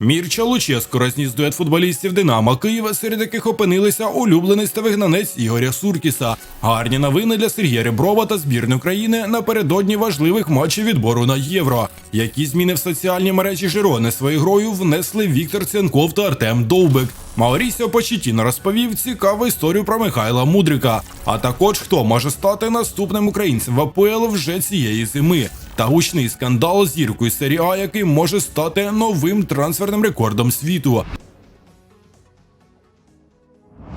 Мірча Луческо розніс дует футболістів Динамо Києва, серед яких опинилися улюблений та вигнанець Ігоря Суркіса. Гарні новини для Сергія Реброва та збірної України напередодні важливих матчів відбору на євро. Які зміни в соціальні мережі Жирони своєю грою внесли Віктор Цянков та Артем Довбик. Маурісіо Почетіно розповів цікаву історію про Михайла Мудрика, а також хто може стати наступним українцем в АПЛ вже цієї зими. Та гучний скандал зіркою серії А, який може стати новим трансферним рекордом світу.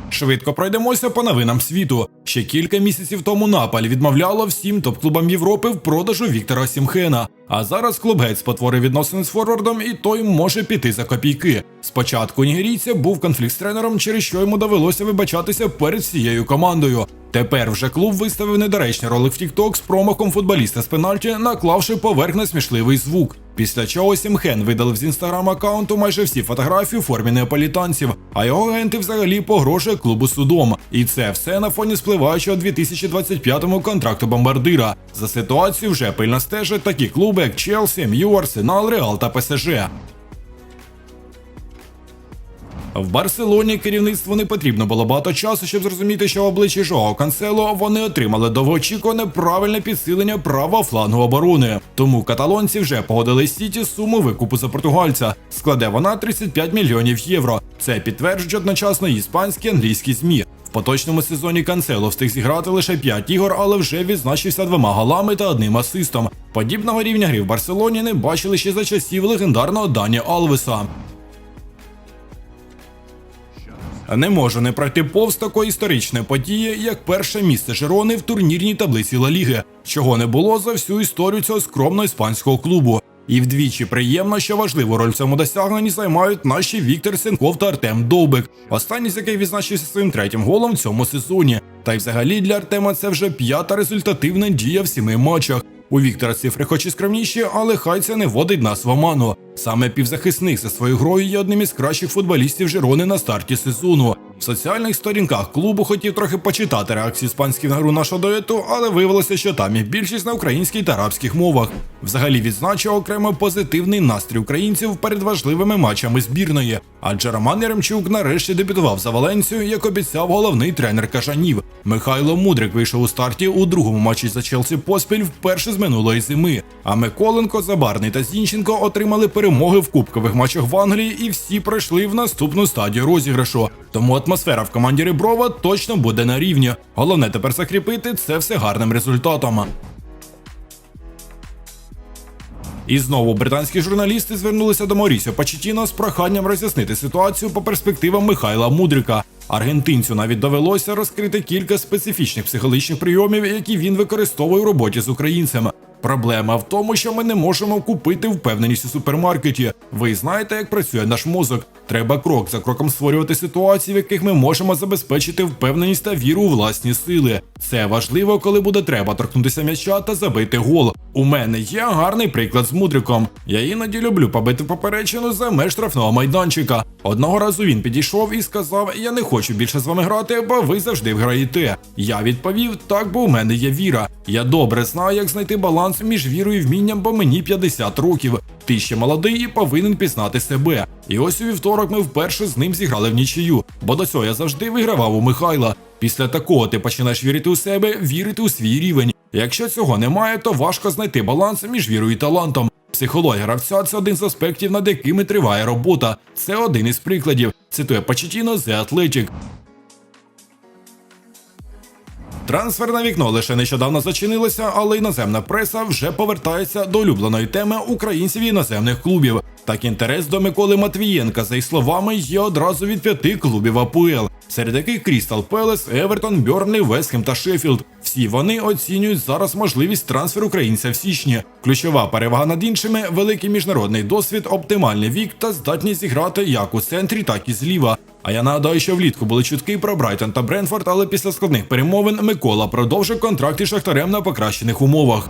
Швидко пройдемося по новинам світу. Ще кілька місяців тому Наполь відмовляла всім топ-клубам Європи в продажу Віктора Сімхена. А зараз клуб геть спотворив відносини з форвардом, і той може піти за копійки. Спочатку нігерійця був конфлікт з тренером, через що йому довелося вибачатися перед всією командою. Тепер вже клуб виставив недоречний ролик в TikTok з промахом футболіста з пенальті, наклавши поверх несмішливий звук. Після чого Сімхен видалив з інстаграм аккаунту майже всі фотографії у формі неаполітанців, а його агенти взагалі погрожує клубу судом. І це все на фоні спливаючого 2025-му контракту бомбардира. За ситуацію вже пильно стежать такі клуби, як Челсі, М'ю, Арсенал, Реал та ПСЖ. В Барселоні керівництву не потрібно було багато часу, щоб зрозуміти, що в обличчі Жоао Кансело вони отримали довгоочікуване правильне підсилення права флангу оборони. Тому каталонці вже погодили Сіті суму викупу за португальця. Складе вона 35 мільйонів євро. Це підтверджують одночасно іспанські англійські змі. Поточному сезоні Канцело встиг зіграти лише 5 ігор, але вже відзначився двома голами та одним асистом. Подібного рівня гри в Барселоні не бачили ще за часів легендарного Дані Алвеса. Не можу не пройти повз такої історичної події, як перше місце Жирони в турнірній таблиці Ла Ліги, чого не було за всю історію цього скромного іспанського клубу. І вдвічі приємно, що важливу роль в цьому досягненні займають наші Віктор Сенков та Артем Довбик, останній з яких відзначився своїм третім голом в цьому сезоні. Та й взагалі для Артема це вже п'ята результативна дія в сіми матчах. У Віктора цифри хоч і скромніші, але хай це не вводить нас в оману. Саме півзахисник за своєю грою є одним із кращих футболістів Жирони на старті сезону. В соціальних сторінках клубу хотів трохи почитати реакцію іспанських на гру нашого дуету, але виявилося, що там і більшість на українській та арабських мовах. Взагалі відзначив окремо позитивний настрій українців перед важливими матчами збірної. Адже Роман Яремчук нарешті дебютував за Валенцію, як обіцяв головний тренер Кажанів. Михайло Мудрик вийшов у старті у другому матчі за Челсі поспіль вперше з минулої зими. А Миколенко, Забарний та Зінченко отримали перемоги в кубкових матчах в Англії і всі пройшли в наступну стадію розіграшу. Тому атмосфера в команді Реброва точно буде на рівні. Головне тепер закріпити це все гарним результатом. І знову британські журналісти звернулися до Морісіо Пачетіно з проханням роз'яснити ситуацію по перспективам Михайла Мудрика. Аргентинцю навіть довелося розкрити кілька специфічних психологічних прийомів, які він використовує у роботі з українцями. Проблема в тому, що ми не можемо купити впевненість у супермаркеті. Ви знаєте, як працює наш мозок. Треба крок за кроком створювати ситуації, в яких ми можемо забезпечити впевненість та віру у власні сили. Це важливо, коли буде треба торкнутися м'яча та забити гол. У мене є гарний приклад з мудриком. Я іноді люблю побити поперечину за меж штрафного майданчика. Одного разу він підійшов і сказав: Я не хочу більше з вами грати, бо ви завжди вграєте. Я відповів: так, бо у мене є віра. Я добре знаю, як знайти баланс між вірою і вмінням, бо мені 50 років. Ти ще молодий і повинен пізнати себе. І ось у вівторок ми вперше з ним зіграли в нічию, бо до цього я завжди вигравав у Михайла. Після такого ти починаєш вірити у себе, вірити у свій рівень. Якщо цього немає, то важко знайти баланс між вірою і талантом. Психологія гравця це один з аспектів, над якими триває робота. Це один із прикладів. Цитує Пачетіно The Athletic. Трансферне вікно лише нещодавно зачинилося, але іноземна преса вже повертається до улюбленої теми українців і іноземних клубів. Так інтерес до Миколи Матвієнка, за їх словами, є одразу від п'яти клубів АПЛ, серед яких Крістал Пелес, Евертон, Бьорнлі, Весхем та Шеффілд. Всі вони оцінюють зараз можливість трансферу українця в січні. Ключова перевага над іншими великий міжнародний досвід, оптимальний вік та здатність зіграти як у центрі, так і зліва. А я нагадаю, що влітку були чутки про Брайтон та Бренфорд, але після складних перемовин Микола продовжив контракт із Шахтарем на покращених умовах.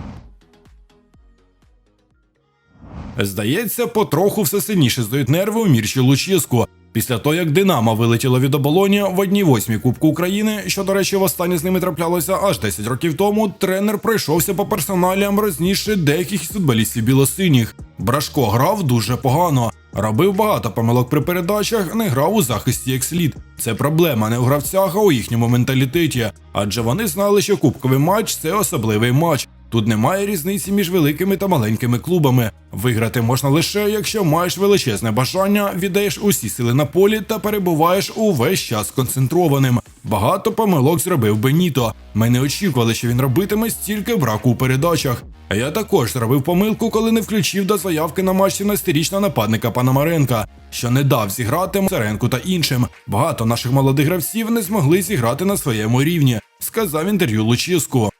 Здається, потроху все сильніше здають нерви у Мірчі Луческу. Після того, як Динамо вилетіло від оболоні в одній восьмій Кубку України, що, до речі, востаннє з ними траплялося аж 10 років тому, тренер пройшовся по персоналіям, рознісши деяких футболістів білосиніх. Брашко грав дуже погано, робив багато помилок при передачах, не грав у захисті як слід. Це проблема не у гравцях, а у їхньому менталітеті. Адже вони знали, що кубковий матч це особливий матч. Тут немає різниці між великими та маленькими клубами. Виграти можна лише, якщо маєш величезне бажання, віддаєш усі сили на полі та перебуваєш увесь час концентрованим. Багато помилок зробив Беніто. Ми не очікували, що він робитиме стільки браку у передачах. Я також зробив помилку, коли не включив до заявки на матч 17-річного нападника Пономаренка, що не дав зіграти Царенку та іншим. Багато наших молодих гравців не змогли зіграти на своєму рівні, сказав інтерв'ю Лучіску.